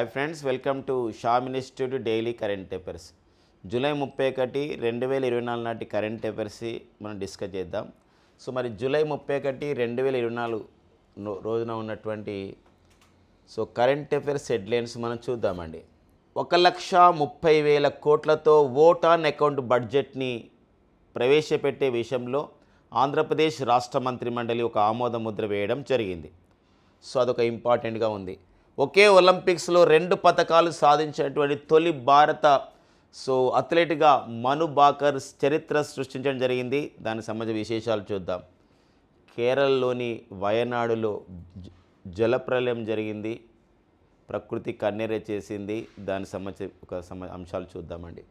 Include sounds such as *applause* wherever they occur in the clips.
Hi friends welcome to Sham institute daily current affairs July ముప్పై ఒకటి రెండు వేల ఇరవై నాలుగు నాటి కరెంట్ అఫైర్స్ మనం డిస్కస్ చేద్దాం. సో మరి జూలై ముప్పై ఒకటి రెండు వేల ఇరవై నాలుగు రోజున ఉన్నటువంటి సో కరెంట్ అఫైర్స్ హెడ్లైన్స్ మనం చూద్దామండి. ఒక లక్ష ముప్పై వేల కోట్లతో ఓట్ ఆన్ అకౌంట్ బడ్జెట్ని ప్రవేశపెట్టే విషయంలో ఆంధ్రప్రదేశ్ రాష్ట్ర మంత్రిమండలి ఒక ఆమోద ముద్ర వేయడం జరిగింది. సో అదొక ఇంపార్టెంట్గా ఉంది. ఒకే ఒలింపిక్స్లో రెండు పథకాలు సాధించినటువంటి తొలి భారత సో అథ్లెట్గా మను బాకర్ చరిత్ర సృష్టించడం జరిగింది. దానికి సంబంధించిన విశేషాలు చూద్దాం. కేరళలోని వయనాడులో జ- జలప్రలయం జరిగింది. ప్రకృతి కన్నెర చేసింది. దానికి సంబంధించి ఒక అంశాలు చూద్దామండి.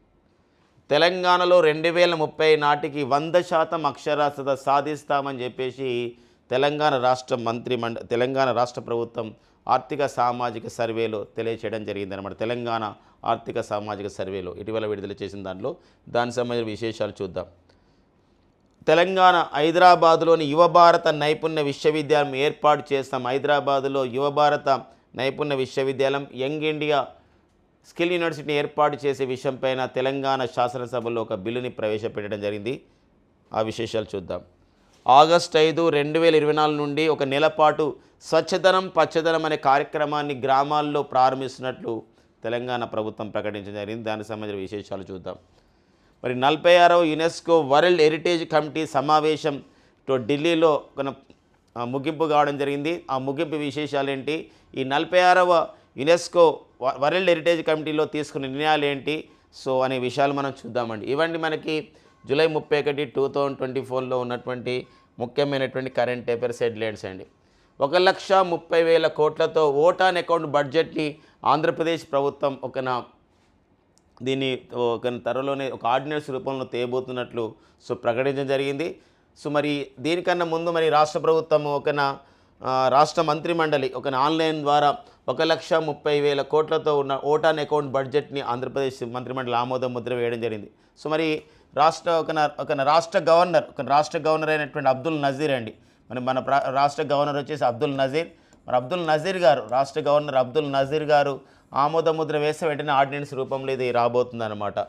తెలంగాణలో రెండు వేల ముప్పై నాటికి వంద శాతం అక్షరాస్యత సాధిస్తామని చెప్పేసి తెలంగాణ రాష్ట్ర మంత్రి మండ తెలంగాణ రాష్ట్ర ప్రభుత్వం ఆర్థిక సామాజిక సర్వేలో తెలియచేయడం జరిగిందనమాట తెలంగాణ ఆర్థిక సామాజిక సర్వేలో ఇటీవల విడుదల చేసిన దాంట్లో దానికి సంబంధించిన విశేషాలు చూద్దాం. తెలంగాణ హైదరాబాదులోని యువ భారత నైపుణ్య విశ్వవిద్యాలయం ఏర్పాటు చేస్తాం. హైదరాబాదులో యువ భారత నైపుణ్య విశ్వవిద్యాలయం యంగ్ ఇండియా స్కిల్ యూనివర్సిటీని ఏర్పాటు చేసే విషయంపైన తెలంగాణ శాసనసభలో ఒక బిల్లుని ప్రవేశపెట్టడం జరిగింది. ఆ విశేషాలు చూద్దాం. ఆగస్ట్ ఐదు రెండు వేల ఇరవై నాలుగు నుండి ఒక నెల పాటు స్వచ్ఛదనం పచ్చదనం అనే కార్యక్రమాన్ని గ్రామాల్లో ప్రారంభిస్తున్నట్లు తెలంగాణ ప్రభుత్వం ప్రకటించడం జరిగింది. దానికి సంబంధించిన విశేషాలు చూద్దాం. మరి నలభై ఆరవ యునెస్కో వరల్డ్ హెరిటేజ్ కమిటీ సమావేశం ఢిల్లీలో ముగింపు కావడం జరిగింది. ఆ ముగింపు విశేషాలు ఏంటి? ఈ నలభై ఆరవ యునెస్కో వరల్డ్ హెరిటేజ్ కమిటీలో తీసుకున్న నిర్ణయాలు ఏంటి? సో అనే విషయాలు మనం చూద్దామండి. ఇవన్నీ మనకి జూలై ముప్పై ఒకటి టూ థౌజండ్ ట్వంటీ ఫోర్లో ఉన్నటువంటి ముఖ్యమైనటువంటి కరెంట్ అఫైర్స్ హెడ్లైన్స్ అండి. ఒక లక్ష ముప్పై వేల కోట్లతో ఓటాన్ అకౌంట్ బడ్జెట్ని ఆంధ్రప్రదేశ్ ప్రభుత్వం ఒక దీన్ని ఒక త్వరలోనే ఒక ఆర్డినెన్స్ రూపంలో తేబోతున్నట్లు సో ప్రకటించడం జరిగింది. సో మరి దీనికన్నా ముందు మరి రాష్ట్ర ప్రభుత్వం ఒక రాష్ట్ర మంత్రిమండలి ఒక ఆన్లైన్ ద్వారా ఒక లక్ష ముప్పై వేల కోట్లతో ఉన్న ఓటాన్ అకౌంట్ బడ్జెట్ని ఆంధ్రప్రదేశ్ మంత్రిమండలి ఆమోద ముద్ర వేయడం జరిగింది. సో మరి రాష్ట్ర ఒక ఒక రాష్ట్ర గవర్నర్ ఒక రాష్ట్ర గవర్నర్ అయినటువంటి అబ్దుల్ నజీర్ అండి. మరి మన రాష్ట్ర గవర్నర్ వచ్చేసి అబ్దుల్ నజీర్. మరి అబ్దుల్ నజీర్ గారు రాష్ట్ర గవర్నర్ అబ్దుల్ నజీర్ గారు ఆమోదముద్ర వేసే వెంటనే ఆర్డినెన్స్ రూపంలో ఇది రాబోతుంది అనమాట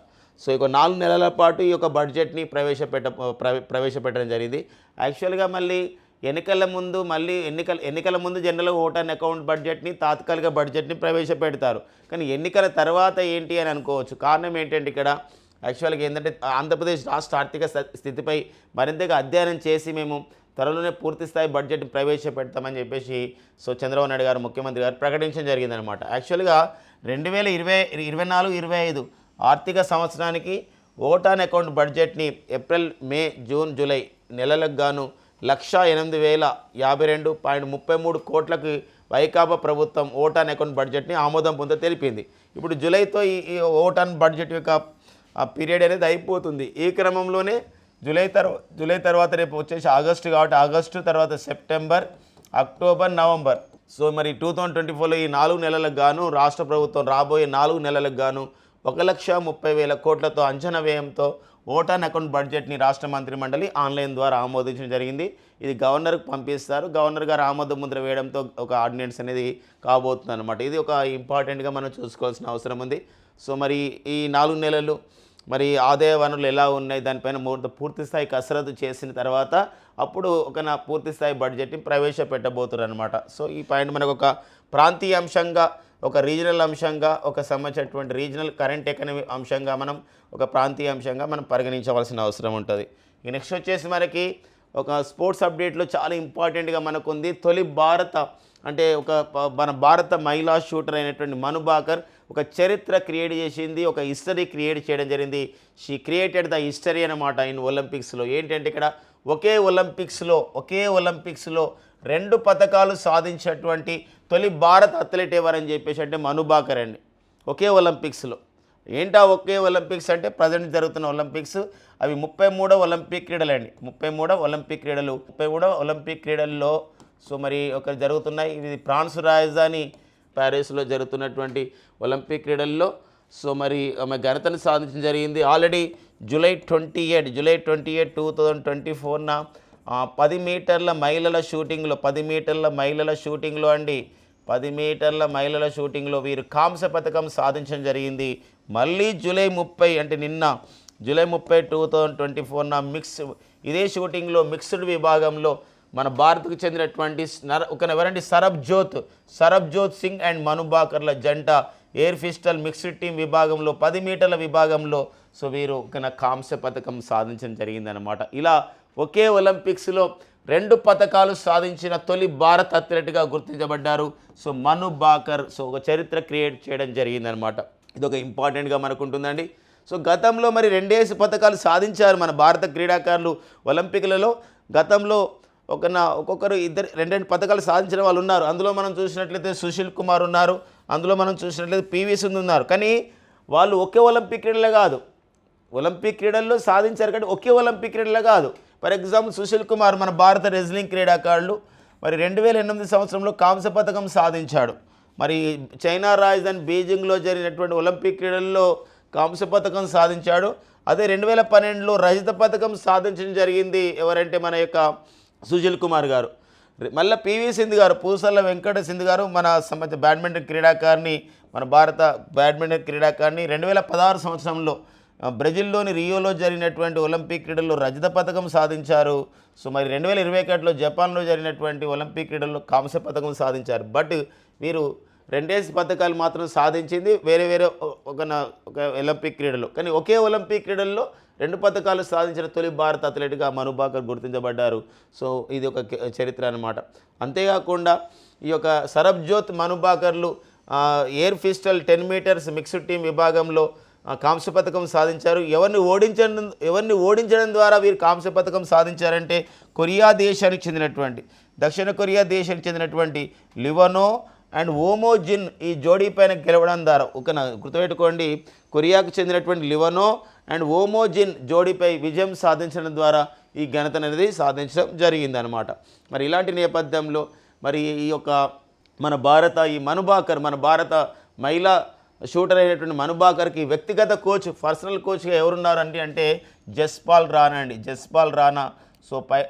సో ఇక నాలుగు నెలల పాటు ఈ యొక్క బడ్జెట్ని ప్రవేశపెట్ట ప్రవేశపెట్టడం జరిగింది. యాక్చువల్గా మళ్ళీ ఎన్నికల ముందు మళ్ళీ ఎన్నికల ఎన్నికల ముందు జనరల్గా ఓటాన్ అకౌంట్ బడ్జెట్ని తాత్కాలిక బడ్జెట్ని ప్రవేశపెడతారు. కానీ ఎన్నికల తర్వాత ఏంటి అని అనుకోవచ్చు. కారణం ఏంటంటే ఇక్కడ యాక్చువల్గా ఏంటంటే ఆంధ్రప్రదేశ్ రాష్ట్ర ఆర్థిక స్థితిపై మరింతగా అధ్యయనం చేసి మేము త్వరలోనే పూర్తి స్థాయి బడ్జెట్ ప్రవేశపెడతామని చెప్పేసి సో చంద్రబాబు నాయుడు గారు ముఖ్యమంత్రి గారు ప్రకటించడం జరిగిందనమాట యాక్చువల్గా రెండు వేల ఇరవై ఇరవై నాలుగు ఇరవై ఐదు ఆర్థిక సంవత్సరానికి ఓటాన్ అకౌంట్ బడ్జెట్ని ఏప్రిల్ మే జూన్ జూలై నెలలకు గాను లక్ష ఎనిమిది వేల యాభై రెండు పాయింట్ ముప్పై మూడు కోట్లకు వైకాపా ప్రభుత్వం ఓటాన్ అకౌంట్ బడ్జెట్ని ఆమోదం పొంద తెలిపింది. ఇప్పుడు జూలైతో ఈ ఈ ఓటాన్ బడ్జెట్ యొక్క ఆ పీరియడ్ అనేది అయిపోతుంది. ఈ క్రమంలోనే జూలై తర్వాత జూలై తర్వాత రేపు వచ్చేసి ఆగస్టు కాబట్టి ఆగస్టు తర్వాత సెప్టెంబర్ అక్టోబర్ నవంబర్. సో మరి టూ థౌజండ్ ట్వంటీ ఫోర్లో ఈ నాలుగు నెలలకు గాను రాష్ట్ర ప్రభుత్వం రాబోయే నాలుగు నెలలకు గాను ఒక లక్ష ముప్పై వేల కోట్లతో అంచనా వ్యయంతో ఓటాన్ అకౌంట్ బడ్జెట్ని రాష్ట్ర మంత్రి మండలి ఆన్లైన్ ద్వారా ఆమోదించడం జరిగింది. ఇది గవర్నర్కి పంపిస్తారు. గవర్నర్ గారు ఆమోద ముద్ర వేయడంతో ఒక ఆర్డినెన్స్ అనేది కాబోతుంది అనమాట ఇది ఒక ఇంపార్టెంట్గా మనం చూసుకోవాల్సిన అవసరం ఉంది. సో మరి ఈ నాలుగు నెలలు మరి ఆదాయ వనరులు ఎలా ఉన్నాయి దానిపైన మూర్త పూర్తి స్థాయి కసరత్తు చేసిన తర్వాత అప్పుడు ఒక నా పూర్తి స్థాయి బడ్జెట్ని ప్రవేశపెట్టబోతున్నారు అనమాట సో ఈ పాయింట్ మనకు ఒక ప్రాంతీయ అంశంగా ఒక రీజనల్ అంశంగా ఒక సంబంధించినటువంటి రీజనల్ కరెంట్ ఎకనమీ అంశంగా మనం ఒక ప్రాంతీయ అంశంగా మనం పరిగణించవలసిన అవసరం ఉంటుంది. ఇక నెక్స్ట్ వచ్చేసి మనకి ఒక స్పోర్ట్స్ అప్డేట్లో చాలా ఇంపార్టెంట్గా మనకు ఉంది తొలి భారత అంటే ఒక ప- మన భారత మహిళా షూటర్ అయినటువంటి మను బాకర్ ఒక చరిత్ర క్రియేట్ చేసింది ఒక హిస్టరీ క్రియేట్ చేయడం జరిగింది. షీ క్రియేటెడ్ ద హిస్టరీ అనమాట ఇన్ ఒలింపిక్స్లో. ఏంటంటే ఇక్కడ ఒకే ఒలింపిక్స్లో ఒకే ఒలింపిక్స్లో రెండు పథకాలు సాధించినటువంటి తొలి భారత అథ్లెట్ ఎవరని చెప్పేసి అంటే మనుబాకర్ అండి. ఒకే ఒలింపిక్స్లో. ఏంటా ఒకే ఒలింపిక్స్ అంటే ప్రజెంట్ జరుగుతున్న ఒలింపిక్స్? అవి ముప్పై మూడో ఒలింపిక్ క్రీడలు అండి. ముప్పై మూడో ఒలింపిక్ క్రీడలు. ముప్పై మూడో ఒలింపిక్ క్రీడల్లో సో మరి ఒక జరుగుతున్నాయి. ఇది ఫ్రాన్స్ రాజధాని ప్యారిస్లో జరుగుతున్నటువంటి ఒలింపిక్ క్రీడల్లో. సో మరి ఆమె ఘనతను సాధించడం జరిగింది. Already July twenty eight July twenty eight two thousand twenty ఫోర్న పది మీటర్ల మహిళల షూటింగ్లో పది మీటర్ల మహిళల షూటింగ్లో అండి పది మీటర్ల మహిళల షూటింగ్లో వీరు కాంస్య పథకం సాధించడం జరిగింది. మళ్ళీ జూలై ముప్పై అంటే నిన్న జూలై ముప్పై టూ థౌజండ్ ట్వంటీ ఫోర్న మిక్స్ ఇదే షూటింగ్లో మిక్స్డ్ విభాగంలో మన భారత్కు చెందినటువంటి నర ఒక ఎవరండి? సరబ్ జ్యోత్ సరబ్ జ్యోత్ సింగ్ అండ్ మనుబాకర్ల జంట. ఎయిర్ పిస్టల్ మిక్స్డ్ టీం విభాగంలో పది మీటర్ల విభాగంలో. సో వీరు ఒక కాంస్య పథకం సాధించడం జరిగిందనమాట ఇలా ఒకే ఒలింపిక్స్లో రెండు పథకాలు సాధించిన తొలి భారత్ అథ్లెట్గా గుర్తించబడ్డారు. సో మను బాకర్ సో ఒక చరిత్ర క్రియేట్ చేయడం జరిగిందనమాట ఇది ఒక ఇంపార్టెంట్గా మనకు ఉంటుందండి. సో గతంలో మరి రెండేసి పథకాలు సాధించారు మన భారత క్రీడాకారులు ఒలింపిక్లలో. గతంలో ఒక నా ఒక్కొక్కరు ఇద్దరు రెండు రెండు పథకాలు సాధించిన వాళ్ళు ఉన్నారు. అందులో మనం చూసినట్లయితే సుశీల్ కుమార్ ఉన్నారు. అందులో మనం చూసినట్లయితే పివి సింధు ఉన్నారు. కానీ వాళ్ళు ఒకే ఒలింపిక్ క్రీడలే కాదు. ఒలింపిక్ క్రీడల్లో సాధించారు కానీ ఒకే ఒలింపిక్ క్రీడలే కాదు. ఫర్ ఎగ్జాంపుల్ సుశీల్ కుమార్ మన భారత రెజ్లింగ్ క్రీడాకారులు. మరి రెండు వేల ఎనిమిది సంవత్సరంలో కాంస్య పథకం సాధించాడు. మరి చైనా రాజధాని బీజింగ్లో జరిగినటువంటి ఒలింపిక్ క్రీడల్లో కాంస్య పథకం సాధించాడు. అదే రెండు వేల పన్నెండులో రజత పథకం సాధించడం జరిగింది. ఎవరంటే మన యొక్క సుజిల్ కుమార్ గారు. మళ్ళీ పివి సింధు గారు పూసల్ల వెంకట సింధు గారు మన సంబంధ బ్యాడ్మింటన్ క్రీడాకారిణి మన భారత బ్యాడ్మింటన్ క్రీడాకారిణి రెండు వేల పదహారు సంవత్సరంలో బ్రెజిల్లోని రియోలో జరిగినటువంటి ఒలింపిక్ క్రీడల్లో రజత పథకం సాధించారు. సో మరి రెండు వేల ఇరవై ఒకటిలో జపాన్లో జరిగినటువంటి ఒలింపిక్ క్రీడల్లో కాంస్య పథకం సాధించారు. బట్ వీరు రెండేసి పథకాలు మాత్రం సాధించింది వేరే వేరే ఒక నా- ఒక ఒలింపిక్ క్రీడలు కానీ ఒకే ఒలింపిక్ క్రీడల్లో రెండు పథకాలు సాధించిన తొలి భారత అథ్లెట్గా మనుబాకర్ గుర్తించబడ్డారు. సో ఇది ఒక చరిత్ర అనమాట అంతేకాకుండా ఈ యొక్క Sarabjot మనుబాకర్లు air pistol ten metres mixed team విభాగంలో కాంస్య పథకం సాధించారు. ఎవరిని ఓడించడం ఎవరిని ఓడించడం ద్వారా వీరు కాంస్య పథకం సాధించారంటే కొరియా దేశానికి చెందినటువంటి దక్షిణ కొరియా దేశానికి చెందినటువంటి లివనో అండ్ ఓమోజిన్ ఈ జోడీ పైన గెలవడం ద్వారా ఒక గుర్తుపెట్టుకోండి. కొరియాకు చెందినటువంటి లివనో అండ్ ఓమోజిన్ జోడీపై విజయం సాధించడం ద్వారా ఈ ఘనత అనేది సాధించడం జరిగిందనమాట మరి ఇలాంటి నేపథ్యంలో మరి ఈ యొక్క మన భారత ఈ మనుబాకర్ మన భారత మహిళా షూటర్ అయినటువంటి మనుబాకర్కి వ్యక్తిగత కోచ్ పర్సనల్ కోచ్గా ఎవరున్నారు అంటే జస్పాల్ రానా అండి. జస్పాల్ రానా సో పై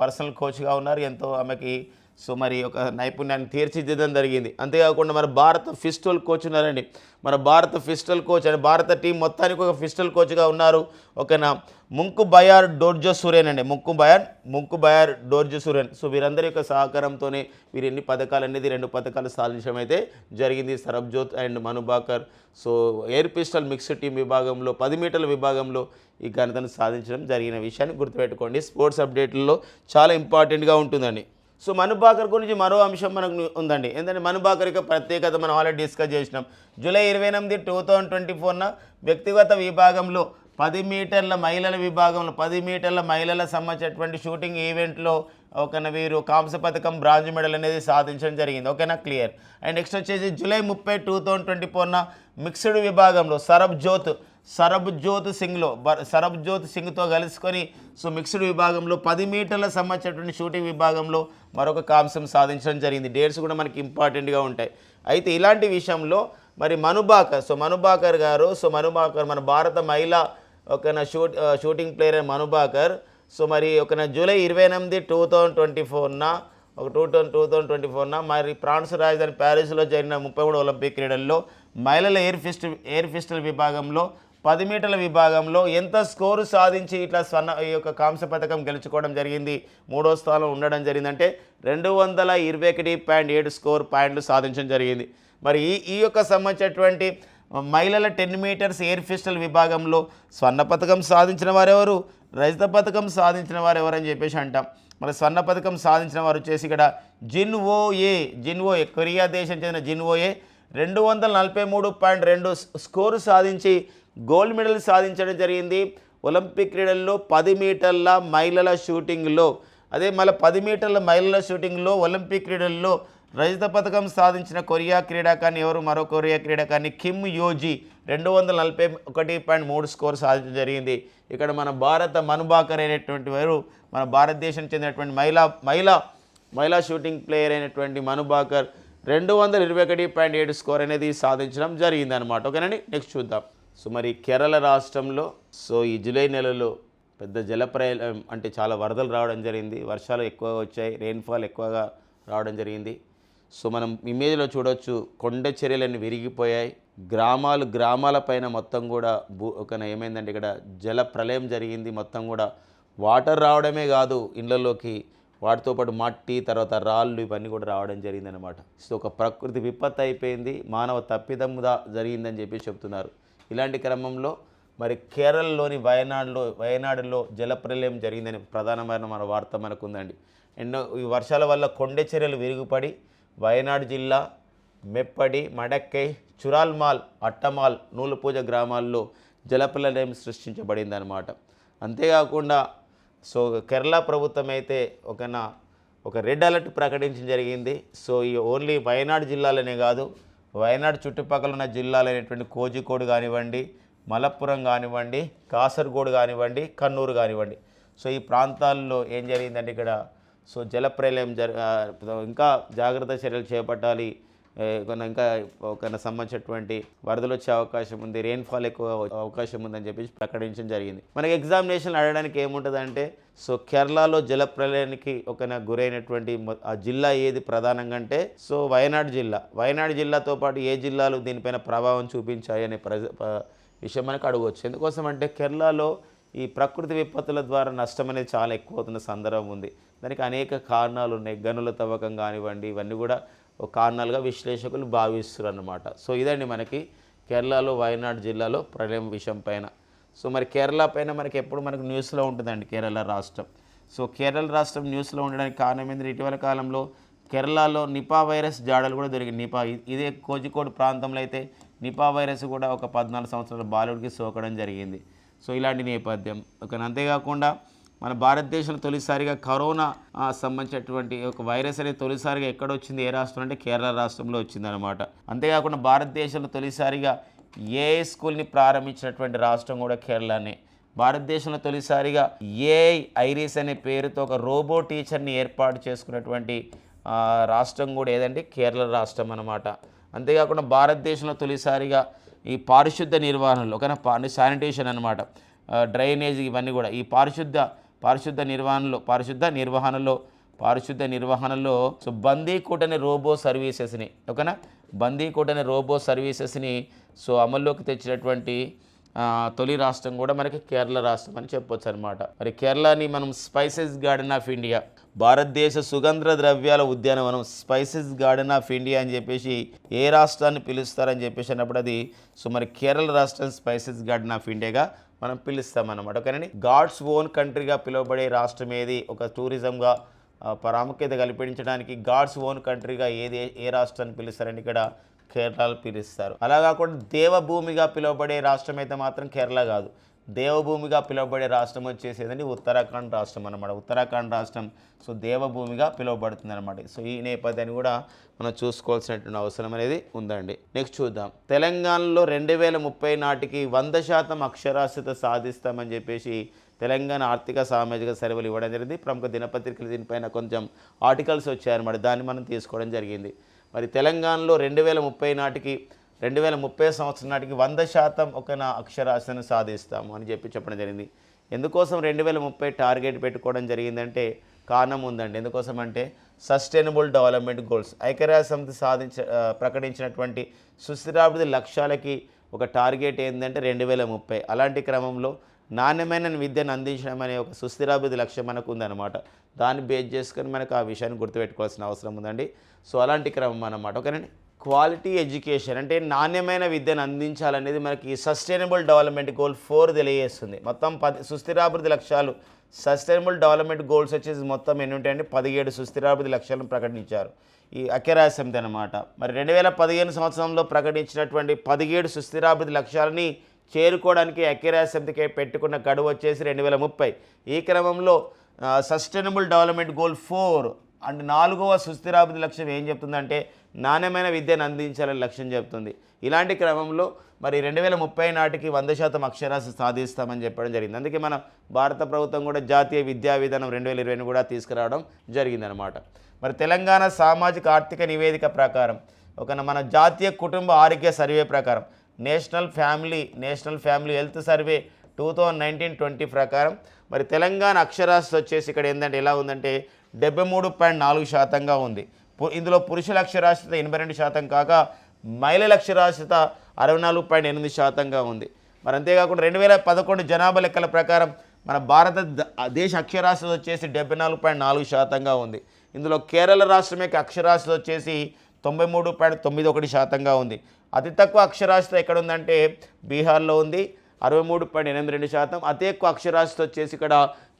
పర్సనల్ కోచ్గా ఉన్నారు. ఎంతో ఆమెకి సో మరి ఒక నైపుణ్యాన్ని తీర్చిదిద్దడం జరిగింది. అంతేకాకుండా మన భారత ఫిస్టల్ కోచ్ ఉన్నారండి. మన భారత ఫిస్టల్ కోచ్ అని భారత టీం మొత్తానికి ఒక ఫిస్టల్ కోచ్గా ఉన్నారు. ఒకనా ముంకు బయార్ డోర్జో సూర్యన్ అండి. ముంకు బయార్ ముంకు బయార్ డోర్జో సూర్యన్. సో వీరందరి యొక్క సహకారంతోనే వీరు ఎన్ని పథకాలు అనేది రెండు పథకాలు సాధించడం అయితే జరిగింది. Sarabjot and Manu Bhaker so air pistol mixed team విభాగంలో పది మీటర్ల విభాగంలో ఈ ఘనతను సాధించడం జరిగిన విషయాన్ని గుర్తుపెట్టుకోండి. స్పోర్ట్స్ అప్డేట్లలో చాలా ఇంపార్టెంట్గా ఉంటుందండి. సో మనుబాకర్ గురించి మరో అంశం మనకు ఉందండి. ఎందుకంటే మనుబాకర్ యొక్క ప్రత్యేకత మనం ఆల్రెడీ డిస్కస్ చేసినాం. జూలై ఇరవై ఎనిమిది టూ థౌజండ్ ట్వంటీ ఫోర్న వ్యక్తిగత విభాగంలో పది మీటర్ల మహిళల విభాగంలో పది మీటర్ల మహిళల సంబంధించినటువంటి షూటింగ్ ఈవెంట్లో ఒకన వీరు కాంస్య పథకం బ్రాంజ్ మెడల్ అనేది సాధించడం జరిగింది. ఓకేనా? క్లియర్. అండ్ నెక్స్ట్ వచ్చేసి జూలై ముప్పై టూ థౌజండ్ ట్వంటీ ఫోర్న మిక్స్డ్ విభాగంలో సరబ్ జ్యోత్ సరబ్జ్యోత్ సింగ్లో బ- సింగ్తో కలుసుకొని సో మిక్స్డ్ విభాగంలో పది మీటర్ల సంబంధించినటువంటి షూటింగ్ విభాగంలో మరొక కాంస్యం సాధించడం జరిగింది. డేట్స్ కూడా మనకి ఇంపార్టెంట్గా ఉంటాయి. అయితే ఇలాంటి విషయంలో మరి మనుబాకర్ సో మనుబాకర్ గారు సో మనుబాకర్ మన భారత మహిళ ఒక shoot shooting player Manu Bhaker so మరి ఒక జూలై ఇరవై ఎనిమిది టూ థౌజండ్ ట్వంటీ ఫోర్న ఒక two thousand two thousand twenty ఫోర్న మరి ఫ్రాన్స్ రాజధాని ప్యారిస్లో జరిగిన ముప్పై మూడు ఒలింపిక్ క్రీడల్లో మహిళల ఎయిర్ ఫిస్టల్ ఎయిర్ పిస్టల్ విభాగంలో పది మీటర్ల విభాగంలో ఎంత స్కోరు సాధించి ఇట్లా స్వర్ణ ఈ యొక్క కాంస్య పథకం గెలుచుకోవడం జరిగింది? మూడో స్థానం ఉండడం జరిగిందంటే రెండు వందల ఇరవై ఒకటి పాయింట్ ఏడు స్కోర్ పాయింట్లు సాధించడం జరిగింది. మరి ఈ ఈ యొక్క సంబంధించినటువంటి మహిళల టెన్ మీటర్స్ ఎయిర్ పిస్టల్ విభాగంలో స్వర్ణ పథకం సాధించిన వారెవరు? రజత పథకం సాధించిన వారు ఎవరని చెప్పేసి అంటాం. మరి స్వర్ణ పథకం సాధించిన వారు వచ్చేసి ఇక్కడ జిన్ ఓ జిన్ కొరియా దేశం చెందిన జిన్ రెండు వందల నలభై మూడు పాయింట్ రెండు స్కోరు సాధించి గోల్డ్ మెడల్ సాధించడం జరిగింది. ఒలింపిక్ క్రీడల్లో పది మీటర్ల మహిళల షూటింగ్లో అదే మళ్ళీ పది మీటర్ల మహిళల షూటింగ్లో ఒలింపిక్ క్రీడల్లో రజత పథకం సాధించిన కొరియా క్రీడాకారిణి ఎవరు? మరో కొరియా క్రీడాకారిణి కిమ్ యోజీ రెండు వందల నలభై ఒకటి పాయింట్ మూడు స్కోర్ సాధించడం జరిగింది. ఇక్కడ మన భారత మనుబాకర్ అయినటువంటి వారు మన భారతదేశం చెందినటువంటి మహిళా మహిళా మహిళా షూటింగ్ ప్లేయర్ అయినటువంటి మనుబాకర్ రెండు వందల ఇరవై ఒకటి పాయింట్ ఏడు స్కోర్ అనేది సాధించడం జరిగింది అనమాట ఓకేనండి? నెక్స్ట్ చూద్దాం. సో మరి కేరళ రాష్ట్రంలో సో ఈ జూలై నెలలో పెద్ద జలప్రయం అంటే చాలా వరదలు రావడం జరిగింది. వర్షాలు ఎక్కువగా వచ్చాయి రెయిన్ఫాల్ ఎక్కువగా రావడం జరిగింది. సో మనం ఇమేజ్లో చూడొచ్చు కొండ చర్యలన్నీ విరిగిపోయాయి. గ్రామాలు గ్రామాల పైన మొత్తం కూడా భూ ఒక ఏమైందంటే ఇక్కడ జల ప్రళయం జరిగింది. మొత్తం కూడా వాటర్ రావడమే కాదు ఇళ్ళలోకి వాటితో పాటు మట్టి తర్వాత రాళ్ళు ఇవన్నీ కూడా రావడం జరిగిందనమాట సో ఒక ప్రకృతి విపత్తు అయిపోయింది మానవ తప్పిదముదా జరిగిందని చెప్పి చెప్తున్నారు. ఇలాంటి క్రమంలో మరి కేరళలోని వయనాడులో వయనాడులో జలప్రలయం జరిగిందని ప్రధానమైన మన వార్త మనకు ఉందండి ఎన్నో ఈ వర్షాల వల్ల కొండచర్యలు విరుగుపడి వయనాడు జిల్లా మెప్పడి మడక్కై చురాల్మాల్ అట్టమాల్ నూలుపూజ గ్రామాల్లో జలప్రలయం సృష్టించబడిందనమాట అంతేకాకుండా సో కేరళ ప్రభుత్వం అయితే ఒక ఒక రెడ్ అలర్ట్ ప్రకటించడం జరిగింది. సో ఈ ఓన్లీ వయనాడు జిల్లాలోనే కాదు వయనాడు చుట్టుపక్కల ఉన్న జిల్లాలైనటువంటి కోజికోడు కానివ్వండి మలప్పురం కానివ్వండి కాసర్గోడు కానివ్వండి కన్నూరు కానివ్వండి. సో ఈ ప్రాంతాల్లో ఏం జరిగిందంటే ఇక్కడ సో జలప్రలయం జర ఇంకా జాగ్రత్త చర్యలు చేపట్టాలి. ఇంకా ఒక సంబంధించినటువంటి వరదలు వచ్చే అవకాశం ఉంది రెయిన్ఫాల్ ఎక్కువ అవకాశం ఉందని చెప్పేసి ప్రకటించడం జరిగింది. మనకి ఎగ్జామినేషన్ అడగడానికి ఏముంటుందంటే సో కేరళలో జలప్రలయానికి ఒక గురైనటువంటి ఆ జిల్లా ఏది ప్రధానంగా అంటే సో వయనాడు జిల్లా. వయనాడు జిల్లాతో పాటు ఏ జిల్లాలు దీనిపైన ప్రభావం చూపించాయి అనే ప్రజ విషయం మనకు అడగవచ్చు. ఎందుకోసం అంటే కేరళలో ఈ ప్రకృతి విపత్తుల ద్వారా నష్టం అనేది చాలా ఎక్కువ అవుతున్న సందర్భం ఉంది. దానికి అనేక కారణాలు ఉన్నాయి. గనుల తవ్వకం కానివ్వండి ఇవన్నీ కూడా కారణాలుగా విశ్లేషకులు భావిస్తారు అన్నమాట సో ఇదండి మనకి కేరళలో వయనాడు జిల్లాలో ప్రళయం విషయం పైన. సో మరి కేరళ పైన మనకి ఎప్పుడు మనకు న్యూస్లో ఉంటుందండి కేరళ రాష్ట్రం. సో కేరళ రాష్ట్రం న్యూస్లో ఉండడానికి కారణం ఏంటంటే ఇటీవల కాలంలో కేరళలో నిపా వైరస్ జాడలు కూడా దొరికింది నిపా ఇదే కోజికోడ్ ప్రాంతంలో అయితే నిపా వైరస్ కూడా ఒక పద్నాలుగు సంవత్సరాల బాలుడికి సోకడం జరిగింది. సో ఇలాంటి నేపథ్యం. ఒక అంతేకాకుండా మన భారతదేశంలో తొలిసారిగా కరోనా సంబంధించినటువంటి ఒక వైరస్ అనేది తొలిసారిగా ఎక్కడ వచ్చింది ఏ రాష్ట్రం అంటే కేరళ రాష్ట్రంలో వచ్చిందనమాట అంతేకాకుండా భారతదేశంలో తొలిసారిగా ఏ స్కూల్ని ప్రారంభించినటువంటి రాష్ట్రం కూడా కేరళనే. భారతదేశంలో తొలిసారిగా ఏ ఐరిస్ అనే పేరుతో ఒక రోబో టీచర్ని ఏర్పాటు చేసుకున్నటువంటి రాష్ట్రం కూడా ఏదంటే కేరళ రాష్ట్రం అన్నమాట. అంతేకాకుండా భారతదేశంలో తొలిసారిగా ఈ పారిశుద్ధ నిర్వహణలో కానీ శానిటేషన్ అనమాట డ్రైనేజ్ ఇవన్నీ కూడా. ఈ పారిశుద్ధ పారిశుద్ధ నిర్వహణలో పారిశుద్ధ నిర్వహణలో పారిశుద్ధ నిర్వహణలో. సో బందీకోట్ అనే రోబో సర్వీసెస్ని ఓకేనా? బందీకోట్ అనే రోబో సర్వీసెస్ని సో అమల్లోకి తెచ్చినటువంటి తొలి రాష్ట్రం కూడా మనకి కేరళ రాష్ట్రం అని చెప్పొచ్చు అనమాట మరి కేరళని మనం స్పైసెస్ గార్డెన్ ఆఫ్ ఇండియా భారతదేశ సుగంధ ద్రవ్యాల ఉద్యానవనం స్పైసెస్ గార్డెన్ ఆఫ్ ఇండియా అని చెప్పేసి ఏ రాష్ట్రాన్ని పిలుస్తారని చెప్పేసి అన్నప్పుడు అది సో మరి కేరళ రాష్ట్రం స్పైసెస్ గార్డెన్ ఆఫ్ ఇండియాగా మనం పిలుస్తామన్నమాట. ఓకేనండి? గాడ్స్ ఓన్ కంట్రీగా పిలువబడే రాష్ట్రం ఏది ఒక టూరిజంగా ప్రాముఖ్యత కల్పించడానికి గాడ్స్ ఓన్ కంట్రీగా ఏది ఏ రాష్ట్రాన్ని పిలుస్తారని ఇక్కడ కేరళ పిలుస్తారు. అలా కాకుండా దేవభూమిగా పిలువబడే రాష్ట్రం అయితే మాత్రం కేరళ కాదు. దేవభూమిగా పిలువబడే రాష్ట్రం వచ్చేసేదండి ఉత్తరాఖండ్ రాష్ట్రం అనమాట ఉత్తరాఖండ్ రాష్ట్రం సో దేవభూమిగా పిలువబడుతుంది అనమాట సో ఈ నేపథ్యాన్ని కూడా మనం చూసుకోవాల్సినటువంటి అవసరం అనేది ఉందండి. నెక్స్ట్ చూద్దాం. తెలంగాణలో రెండు వేల ముప్పై నాటికి వంద శాతం అక్షరాస్యత సాధిస్తామని చెప్పేసి తెలంగాణ ఆర్థిక సామాజిక సర్వేలు ఇవ్వడం జరిగింది. ప్రముఖ దినపత్రికలు దీనిపైన కొంచెం ఆర్టికల్స్ వచ్చాయన్నమాట. దాన్ని మనం తీసుకోవడం జరిగింది. మరి తెలంగాణలో రెండు వేల ముప్పై నాటికి రెండు వేల ముప్పై సంవత్సరం నాటికి వంద శాతం ఒక నా అక్షరాస్యతను సాధిస్తాము అని చెప్పి చెప్పడం జరిగింది. ఎందుకోసం రెండు వేల ముప్పై టార్గెట్ పెట్టుకోవడం జరిగిందంటే కారణం ఉందండి. ఎందుకోసం అంటే సస్టైనబుల్ డెవలప్మెంట్ గోల్స్. ఐక్యరాజ్య సమితి సాధించ ప్రకటించినటువంటి సుస్థిరాభివృద్ధి లక్ష్యాలకి ఒక టార్గెట్ ఏంటంటే రెండు వేల ముప్పై. అలాంటి క్రమంలో నాణ్యమైన విద్యను అందించడం అనే ఒక సుస్థిరాభివృద్ధి లక్ష్యం మనకు ఉందన్నమాట దాన్ని బేస్ చేసుకొని మనకు ఆ విషయాన్ని గుర్తుపెట్టుకోవాల్సిన అవసరం ఉందండి. సో అలాంటి క్రమం అన్నమాట. ఓకేనండి? క్వాలిటీ ఎడ్యుకేషన్ అంటే నాణ్యమైన విద్యను అందించాలనేది మనకి సస్టైనబుల్ డెవలప్మెంట్ గోల్ ఫోర్ తెలియజేస్తుంది. మొత్తం పది సుస్థిరాభివృద్ధి లక్ష్యాలు సస్టైనబుల్ డెవలప్మెంట్ గోల్స్ వచ్చేసి మొత్తం ఎన్ని ఉంటాయంటే పదిహేడు సుస్థిరాభివృద్ధి లక్ష్యాలను ప్రకటించారు. ఈ అఖ్యరాజ్య సమితి అనమాట మరి రెండు వేల పదిహేను సంవత్సరంలో ప్రకటించినటువంటి పదిహేడు సుస్థిరాభివృద్ధి లక్ష్యాలని చేరుకోవడానికి ఐక్యరాజ్య సమితికి పెట్టుకున్న గడువు వచ్చేసి రెండు వేల ముప్పై. ఈ క్రమంలో sustainable development goal four and నాలుగవ సుస్థిరాభివృద్ధి లక్ష్యం ఏం చెప్తుందంటే నాణ్యమైన విద్యను అందించాలని లక్ష్యం చెబుతుంది. ఇలాంటి క్రమంలో మరి రెండు వేల ముప్పై నాటికి వంద శాతం అక్షరాస్యత సాధిస్తామని చెప్పడం జరిగింది. అందుకే మన భారత ప్రభుత్వం కూడా జాతీయ విద్యా విధానం రెండు వేల ఇరవైని కూడా తీసుకురావడం జరిగిందనమాట మరి తెలంగాణ సామాజిక ఆర్థిక నివేదిక ప్రకారం ఒక మన జాతీయ కుటుంబ ఆరోగ్య సర్వే ప్రకారం national family national family health survey two thousand nineteen twenty ప్రకారం మరి తెలంగాణ అక్షరాస్యత వచ్చేసి ఇక్కడ ఏంటంటే ఎలా ఉందంటే డెబ్బై మూడు పాయింట్ నాలుగు శాతంగా ఉంది. ఇందులో పురుషుల అక్షరాస్యత ఎనభై రెండు శాతం కాగా మహిళల అక్షరాస్యత అరవై నాలుగు పాయింట్ ఎనిమిది శాతంగా ఉంది. మరి అంతేకాకుండా రెండు వేల పదకొండు జనాభా లెక్కల ప్రకారం మన భారత దేశ అక్షరాస్యత వచ్చేసి డెబ్బై నాలుగు పాయింట్ నాలుగు శాతంగా ఉంది. ఇందులో కేరళ రాష్ట్రం యొక్క అక్షరాస్యత వచ్చేసి తొంభై మూడు పాయింట్ తొమ్మిది ఒకటి శాతంగా ఉంది. అతి తక్కువ అక్షరాస్యత ఎక్కడ ఉందంటే బీహార్లో ఉంది అరవై మూడు పాయింట్ ఎనిమిది రెండు శాతం. అతి ఎక్కువ అక్షరాస్యత వచ్చేసి ఇక్కడ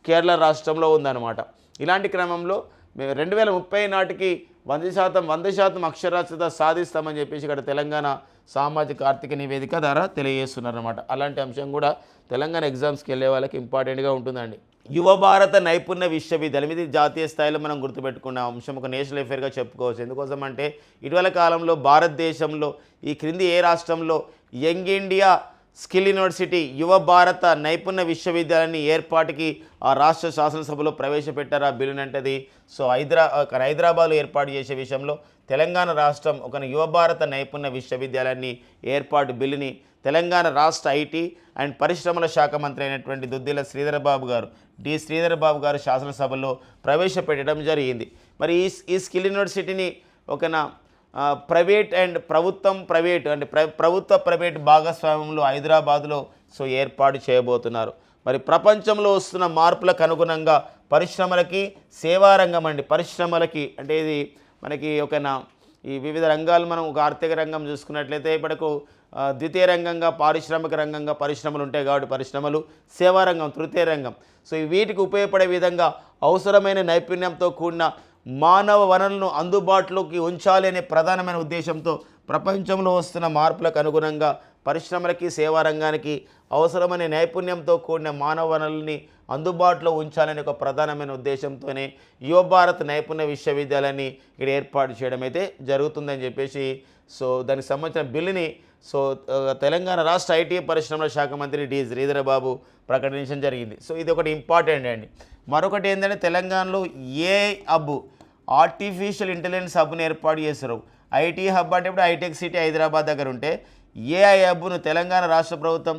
కేరళ రాష్ట్రంలో ఉందన్నమాట. ఇలాంటి క్రమంలో మేము రెండు వేల ముప్పై నాటికి వంద శాతం వంద శాతం అక్షరాస్యత సాధిస్తామని చెప్పేసి ఇక్కడ తెలంగాణ సామాజిక ఆర్థిక నివేదిక ద్వారా తెలియజేస్తున్నారన్నమాట. అలాంటి అంశం కూడా తెలంగాణ ఎగ్జామ్స్కి వెళ్ళే వాళ్ళకి ఇంపార్టెంట్గా ఉంటుందండి. యువ భారత నైపుణ్య విశ్వవిద్యాలయం ఇది జాతీయ స్థాయిలో మనం గుర్తుపెట్టుకున్న అంశం ఒక నేషనల్ అఫేర్గా చెప్పుకోవచ్చు. ఎందుకోసం అంటే ఇటీవల కాలంలో భారతదేశంలో ఈ క్రింది ఏ రాష్ట్రంలో యంగ్ ఇండియా స్కిల్ యూనివర్సిటీ యువ భారత నైపుణ్య విశ్వవిద్యాలయాన్ని ఏర్పాటుకి ఆ రాష్ట్ర శాసనసభలో ప్రవేశపెట్టారు ఆ బిల్లుని అంటది. సో హైదరా హైదరాబాద్లో ఏర్పాటు చేసే విషయంలో తెలంగాణ రాష్ట్రం ఒక యువ భారత నైపుణ్య విశ్వవిద్యాలయాన్ని ఏర్పాటు బిల్లుని తెలంగాణ రాష్ట్ర ఐటీ అండ్ పరిశ్రమల శాఖ మంత్రి అయినటువంటి దుద్దిల శ్రీధరబాబు గారు డి శ్రీధర్ బాబు గారు శాసనసభలో ప్రవేశపెట్టడం జరిగింది. మరి ఈ ఈ స్కిల్ యూనివర్సిటీని ఒకనా ప్రైవేట్ అండ్ ప్రభుత్వం ప్రైవేట్ అంటే ప్ర ప్రభుత్వ ప్రైవేట్ భాగస్వామ్యంలో హైదరాబాద్లో సో ఏర్పాటు చేయబోతున్నారు. మరి ప్రపంచంలో వస్తున్న మార్పులకు అనుగుణంగా పరిశ్రమలకి సేవారంగం అండి. పరిశ్రమలకి అంటే ఇది మనకి ఒక ఈ వివిధ రంగాలు మనం ఒక ఆర్థిక రంగం చూసుకున్నట్లయితే ఇప్పటికు ద్వితీయ రంగంగా పారిశ్రామిక రంగంగా పరిశ్రమలు ఉంటాయి కాబట్టి పరిశ్రమలు సేవారంగం తృతీయ రంగం. సో ఈ వీటికి ఉపయోగపడే విధంగా అవసరమైన నైపుణ్యంతో కూడిన మానవ వనరులను అందుబాటులోకి ఉంచాలి అనే ప్రధానమైన ఉద్దేశంతో ప్రపంచంలో వస్తున్న మార్పులకు అనుగుణంగా పరిశ్రమలకి సేవా రంగానికి అవసరమైన నైపుణ్యంతో కూడిన మానవ వనరుల్ని అందుబాటులో ఉంచాలనే ఒక ప్రధానమైన ఉద్దేశంతోనే యువ భారత్ నైపుణ్య విశ్వవిద్యాలయాన్ని ఇక్కడ ఏర్పాటు చేయడం అయితే జరుగుతుందని చెప్పేసి సో దానికి సంబంధించిన బిల్లుని సో తెలంగాణ రాష్ట్ర ఐటీ పరిశ్రమల శాఖ మంత్రి డి శ్రీధర బాబు ప్రకటించడం జరిగింది. సో ఇది ఒకటి ఇంపార్టెంట్ అండి. మరొకటి ఏంటంటే తెలంగాణలో ఏ హబ్ ఆర్టిఫిషియల్ ఇంటెలిజెన్స్ హబ్ను ఏర్పాటు చేస్తారు ఐటీ హబ్ అంటే ఇప్పుడు హైటెక్ సిటీ హైదరాబాద్ దగ్గర ఉంటే ఏఐ హబ్ను తెలంగాణ రాష్ట్ర ప్రభుత్వం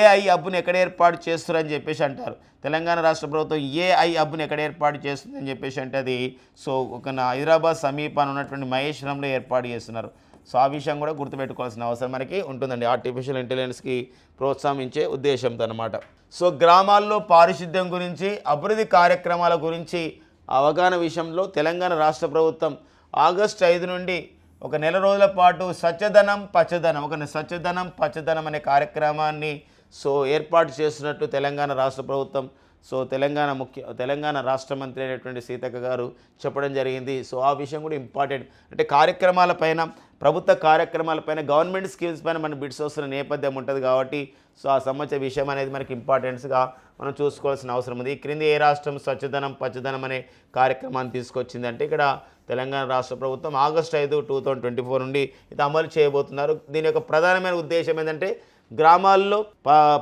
ఏఐ హబ్ను ఎక్కడ ఏర్పాటు చేస్తారని చెప్పేసి అంటారు. తెలంగాణ రాష్ట్ర ప్రభుత్వం ఏఐ హబ్ను ఎక్కడ ఏర్పాటు చేస్తుందని చెప్పేసి అంటే అది సో ఒక హైదరాబాద్ సమీపాన ఉన్నటువంటి మహేశ్వరంలో ఏర్పాటు చేస్తున్నారు. సో ఆ విషయం కూడా గుర్తుపెట్టుకోవాల్సిన అవసరం మనకి ఉంటుందండి. ఆర్టిఫిషియల్ ఇంటెలిజెన్స్కి ప్రోత్సహించే ఉద్దేశంతో అనమాట సో గ్రామాల్లో పారిశుద్ధ్యం గురించి అభివృద్ధి కార్యక్రమాల గురించి అవగాహన విషయంలో తెలంగాణ రాష్ట్ర ప్రభుత్వం ఆగస్టు ఐదు నుండి ఒక నెల రోజుల పాటు స్వచ్ఛధనం పచ్చదనం ఒక స్వచ్ఛధనం పచ్చదనం అనే కార్యక్రమాన్ని సో ఏర్పాటు చేస్తున్నట్టు తెలంగాణ రాష్ట్ర ప్రభుత్వం సో తెలంగాణ ముఖ్య తెలంగాణ రాష్ట్ర మంత్రి అయినటువంటి సీతక్క గారు చెప్పడం జరిగింది. సో ఆ విషయం కూడా ఇంపార్టెంట్. అంటే కార్యక్రమాలపైన ప్రభుత్వ కార్యక్రమాలపైన గవర్నమెంట్ స్కీమ్స్ పైన మన బిడ్స్ వస్తున్న నేపథ్యం ఉంటుంది కాబట్టి సో ఆ సంబంధించిన విషయం అనేది మనకి ఇంపార్టెన్స్గా మనం చూసుకోవాల్సిన అవసరం ఉంది. ఈ క్రింది ఏ రాష్ట్రం స్వచ్ఛధనం పచ్చదనం అనే కార్యక్రమాన్ని తీసుకొచ్చింది అంటే ఇక్కడ తెలంగాణ రాష్ట్ర ప్రభుత్వం ఆగస్టు ఐదు టూ థౌజండ్ ట్వంటీ ఫోర్ నుండి ఇది అమలు చేయబోతున్నారు. దీని యొక్క ప్రధానమైన ఉద్దేశం ఏంటంటే గ్రామాల్లో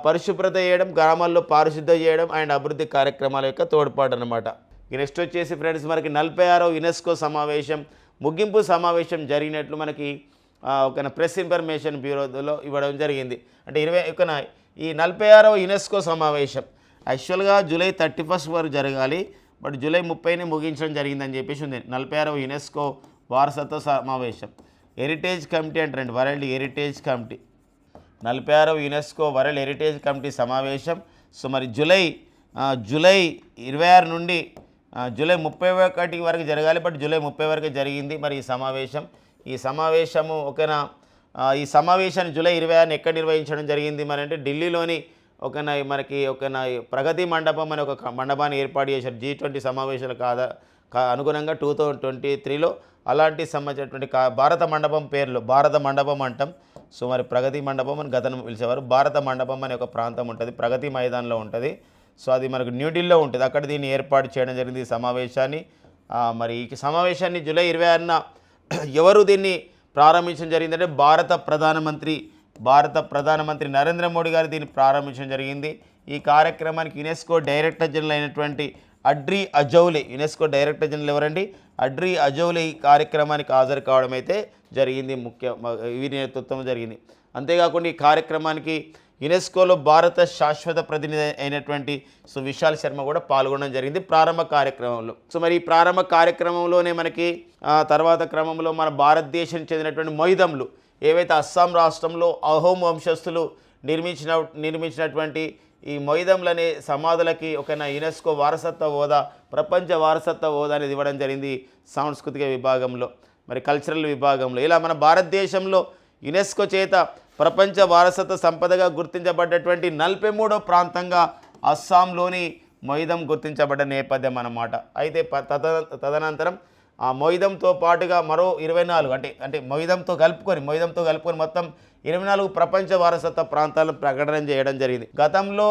పరిశుభ్రత చేయడం గ్రామాల్లో పారిశుద్ధ చేయడం అండ్ అభివృద్ధి కార్యక్రమాల యొక్క తోడ్పాటు అనమాట నెక్స్ట్ వచ్చేసి ఫ్రెండ్స్ మనకి నలభై ఆరో యునెస్కో సమావేశం ముగింపు సమావేశం జరిగినట్లు మనకి ఒక ప్రెస్ ఇన్ఫర్మేషన్ బ్యూరోలో ఇవ్వడం జరిగింది. అంటే ఇరవై ఒక ఈ నలభై ఆరవ యునెస్కో సమావేశం యాక్చువల్గా జూలై థర్టీ ఫస్ట్ వరకు జరగాలి. బట్ జూలై ముప్పైని ముగించడం జరిగిందని చెప్పేసి ఉంది. నలభై ఆరవ యునెస్కో వారసత్వ సమావేశం. హెరిటేజ్ కమిటీ అంటారండి. World heritage committee. నలభై ఆరవ యునెస్కో వరల్డ్ హెరిటేజ్ కమిటీ సమావేశం. సో మరి జూలై జూలై ఇరవై ఆరు నుండి జూలై ముప్పై ఒకటి వరకు జరగాలి. బట్ జూలై ముప్పై వరకు జరిగింది మరి ఈ సమావేశం. ఈ సమావేశము ఒకనా ఈ సమావేశాన్ని జూలై ఇరవై ఆరుని ఎక్కడ నిర్వహించడం జరిగింది మరి అంటే ఢిల్లీలోని ఒక మనకి ఒక ప్రగతి మండపం అనే ఒక మండపాన్ని ఏర్పాటు చేశారు. జీ ట్వంటీ సమావేశాలు కాదా కా- అనుగుణంగా టూ థౌజండ్ ట్వంటీ త్రీలో అలాంటి సంబంధించినటువంటి కా భారత మండపం పేర్లు భారత మండపం అంటాం. సో మరి ప్రగతి మండపం అని గతం పిలిచేవారు. భారత మండపం అనే ఒక ప్రాంతం ఉంటుంది. ప్రగతి మైదాన్లో ఉంటుంది. సో అది మనకు న్యూఢిల్లీలో ఉంటుంది. అక్కడ దీన్ని ఏర్పాటు చేయడం జరిగింది ఈ సమావేశాన్ని. మరి ఈ సమావేశాన్ని జూలై ఇరవై ఆరున *clears throat* ఎవరు దీన్ని ప్రారంభించడం జరిగిందంటే భారత ప్రధానమంత్రి భారత ప్రధానమంత్రి నరేంద్ర మోడీ గారు దీన్ని ప్రారంభించడం జరిగింది. ఈ కార్యక్రమానికి యునెస్కో డైరెక్టర్ జనరల్ అయినటువంటి Audrey Azoulay UNESCO director general ఎవరండి? అడ్రీ అజౌలి కార్యక్రమానికి హాజరు కావడం అయితే జరిగింది ముఖ్య వీరి నేతృత్వం జరిగింది. అంతేకాకుండా ఈ కార్యక్రమానికి యునెస్కోలో భారత శాశ్వత ప్రతినిధి అయినటువంటి సో విశాల్ శర్మ కూడా పాల్గొనడం జరిగింది ప్రారంభ కార్యక్రమంలో. సో మరి ఈ ప్రారంభ కార్యక్రమంలోనే మనకి తర్వాత క్రమంలో మన భారతదేశానికి చెందినటువంటి మొయిదములు ఏవైతే అస్సాం రాష్ట్రంలో అహోం వంశస్థులు నిర్మించిన నిర్మించినటువంటి ఈ మొయిదంలనే సమాధులకి ఒక యునెస్కో వారసత్వ హోదా ప్రపంచ వారసత్వ హోదా అనేది ఇవ్వడం జరిగింది సాంస్కృతిక విభాగంలో మరి కల్చరల్ విభాగంలో. ఇలా మన భారతదేశంలో యునెస్కో చేత ప్రపంచ వారసత్వ సంపదగా గుర్తించబడ్డటువంటి నలభై మూడో ప్రాంతంగా అస్సాంలోని మొయిదం గుర్తించబడ్డ నేపథ్యం అన్నమాట. అయితే ప- తద తదనంతరం ఆ మొయిదంతో పాటుగా మరో ఇరవై నాలుగు అంటే అంటే మొయిదంతో కలుపుకొని మొయిదంతో కలుపుకొని మొత్తం ఇరవై నాలుగు ప్రపంచ వారసత్వ ప్రాంతాలను ప్రకటన చేయడం జరిగింది. గతంలో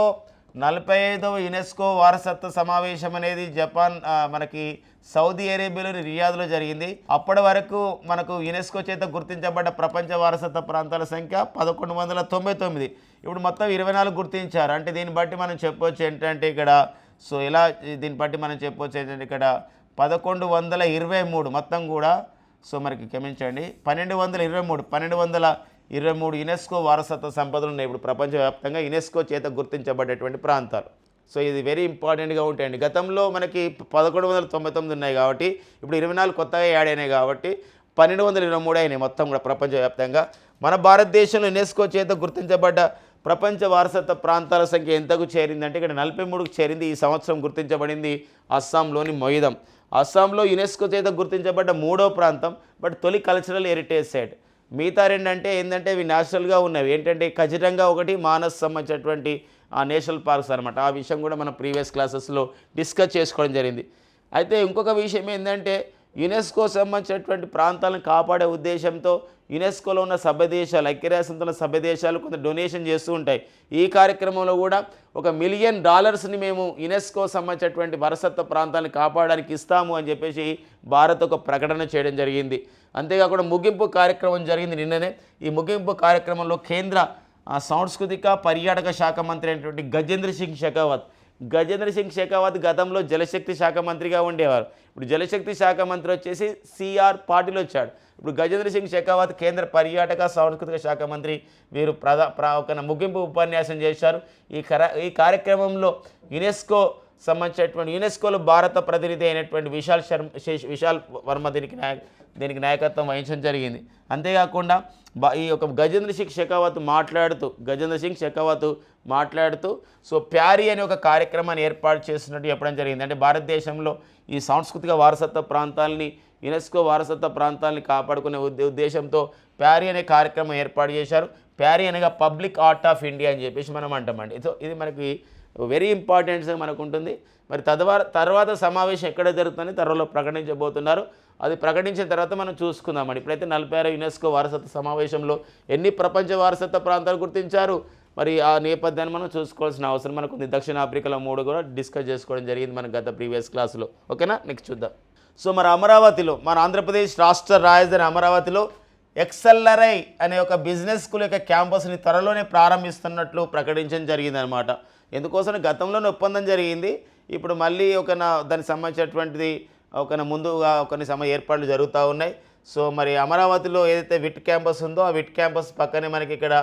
నలభై ఐదవ యునెస్కో వారసత్వ సమావేశం అనేది జపాన్ మనకి సౌదీ అరేబియాలోని రియాద్లో జరిగింది. అప్పటి వరకు మనకు యునెస్కో చేత గుర్తించబడ్డ ప్రపంచ వారసత్వ ప్రాంతాల సంఖ్య పదకొండు వందల తొంభై తొమ్మిది. ఇప్పుడు మొత్తం ఇరవై నాలుగు గుర్తించారు. అంటే దీన్ని బట్టి మనం చెప్పవచ్చు ఏంటంటే ఇక్కడ సో ఇలా దీన్ని బట్టి మనం చెప్పవచ్చు ఏంటంటే ఇక్కడ పదకొండు వందల ఇరవై మూడు మొత్తం కూడా సో మనకి క్షమించండి పన్నెండు వందల ఇరవై మూడు పన్నెండు వందల ఇరవై మూడు యునెస్కో వారసత్వ సంపదలు ఉన్నాయి. ఇప్పుడు ప్రపంచవ్యాప్తంగా యునెస్కో చేత గుర్తించబడేటువంటి ప్రాంతాలు. సో ఇది వెరీ ఇంపార్టెంట్గా ఉంటాయండి. గతంలో మనకి పదకొండు వందల తొంభై తొమ్మిది ఉన్నాయి కాబట్టి ఇప్పుడు ఇరవై నాలుగు కొత్తగా యాడ్ అయినాయి కాబట్టి పన్నెండు వందల ఇరవై మూడు అయినాయి మొత్తం కూడా ప్రపంచవ్యాప్తంగా. మన భారతదేశంలో యునెస్కో చేత గుర్తించబడ్డ ప్రపంచ వారసత్వ ప్రాంతాల సంఖ్య ఎంతకు చేరిందంటే ఇక్కడ నలభై మూడుకు చేరింది ఈ సంవత్సరం గుర్తించబడింది అస్సాంలోని మొయిదం. అస్సాంలో యునెస్కో చేత గుర్తించబడ్డ మూడో ప్రాంతం బట్ తొలి కల్చరల్ హెరిటేజ్ సైట్ మిగతా రెండు అంటే ఏంటంటే ఇవి నేషనల్గా ఉన్నవి. ఏంటంటే ఖచ్చితంగా ఒకటి మానస్ సంబంధించినటువంటి ఆ నేషనల్ పార్క్స్ అనమాట ఆ విషయం కూడా మన ప్రీవియస్ క్లాసెస్లో డిస్కస్ చేసుకోవడం జరిగింది. అయితే ఇంకొక విషయం ఏంటంటే యునెస్కో సంబంధించినటువంటి ప్రాంతాలను కాపాడే ఉద్దేశంతో యునెస్కోలో ఉన్న సభ్య దేశాలు సభ్యదేశాలు సభ్య దేశాలు కొంత డొనేషన్ చేస్తూ ఉంటాయి. ఈ కార్యక్రమంలో కూడా ఒక మిలియన్ డాలర్స్ని మేము యునెస్కో సంబంధించినటువంటి వరసత్వ ప్రాంతాలను కాపాడడానికి ఇస్తాము అని చెప్పేసి భారత్ ఒక ప్రకటన చేయడం జరిగింది. అంతేకాకుండా ముగింపు కార్యక్రమం జరిగింది నిన్ననే. ఈ ముగింపు కార్యక్రమంలో కేంద్ర సాంస్కృతిక పర్యాటక శాఖ మంత్రి అయినటువంటి గజేంద్ర సింగ్ షెకావత్. గజేంద్ర సింగ్ షెకావత్ గతంలో జలశక్తి శాఖ మంత్రిగా ఉండేవారు. ఇప్పుడు జలశక్తి శాఖ మంత్రి వచ్చేసి సిఆర్ పాటిల్ వచ్చాడు. ఇప్పుడు గజేంద్ర సింగ్ షెకావత్ కేంద్ర పర్యాటక సాంస్కృతిక శాఖ మంత్రి వీరు ప్రధా ఒక ముగింపు ఉపన్యాసం చేశారు. ఈ కర ఈ కార్యక్రమంలో యునెస్కో సంబంధించినటువంటి యునెస్కోలో భారత ప్రతినిధి అయినటువంటి విశాల్ శర్మ శేష్- విశాల్ వర్మ దీనికి నాయ దీనికి నాయకత్వం వహించడం జరిగింది. అంతేకాకుండా ఈ యొక్క గజేంద్ర సింగ్ షెకావత్ మాట్లాడుతూ గజేంద్ర సింగ్ షెకావత్ మాట్లాడుతూ సో ప్యారీ అనే ఒక కార్యక్రమాన్ని ఏర్పాటు చేస్తున్నట్టు చెప్పడం జరిగింది. అంటే భారతదేశంలో ఈ సాంస్కృతిక వారసత్వ ప్రాంతాలని యునెస్కో వారసత్వ ప్రాంతాలని కాపాడుకునే ఉద్దే ఉద్దేశంతో ప్యారీ అనే కార్యక్రమం ఏర్పాటు చేశారు. ప్యారీ అనగా పబ్లిక్ ఆర్ట్ ఆఫ్ ఇండియా అని చెప్పేసి మనం అంటామండి. సో ఇది మనకి వెరీ ఇంపార్టెంట్స్ మనకు ఉంటుంది మరి తద్వారా తర్వాత సమావేశం ఎక్కడ జరుగుతుందని త్వరలో ప్రకటించబోతున్నారు. అది ప్రకటించిన తర్వాత మనం చూసుకుందామండి. ఇప్పుడైతే నలభై ఆరు యునెస్కో వారసత్వ సమావేశంలో ఎన్ని ప్రపంచ వారసత్వ ప్రాంతాలు గుర్తించారు? మరి ఆ నేపథ్యాన్ని మనం చూసుకోవాల్సిన అవసరం మనకు ఉంది. దక్షిణాఫ్రికాలో మూడు కూడా డిస్కస్ చేసుకోవడం జరిగింది మన గత ప్రీవియస్ క్లాస్లో. ఓకేనా? నెక్స్ట్ చూద్దాం. సో మరి అమరావతిలో మన ఆంధ్రప్రదేశ్ రాష్ట్ర రాజధాని అమరావతిలో ఎక్సెల్లరై అనే ఒక బిజినెస్ స్కూల్ యొక్క క్యాంపస్ని త్వరలోనే ప్రారంభిస్తున్నట్లు ప్రకటించడం జరిగిందనమాట ఎందుకోసం గతంలోనే ఒప్పందం జరిగింది. ఇప్పుడు మళ్ళీ ఒక నా దానికి సంబంధించినటువంటిది ఒక ముందుగా కొన్ని సమయ ఏర్పాట్లు జరుగుతూ ఉన్నాయి. సో మరి అమరావతిలో ఏదైతే విట్ క్యాంపస్ ఉందో ఆ విట్ క్యాంపస్ పక్కనే మనకి ఇక్కడ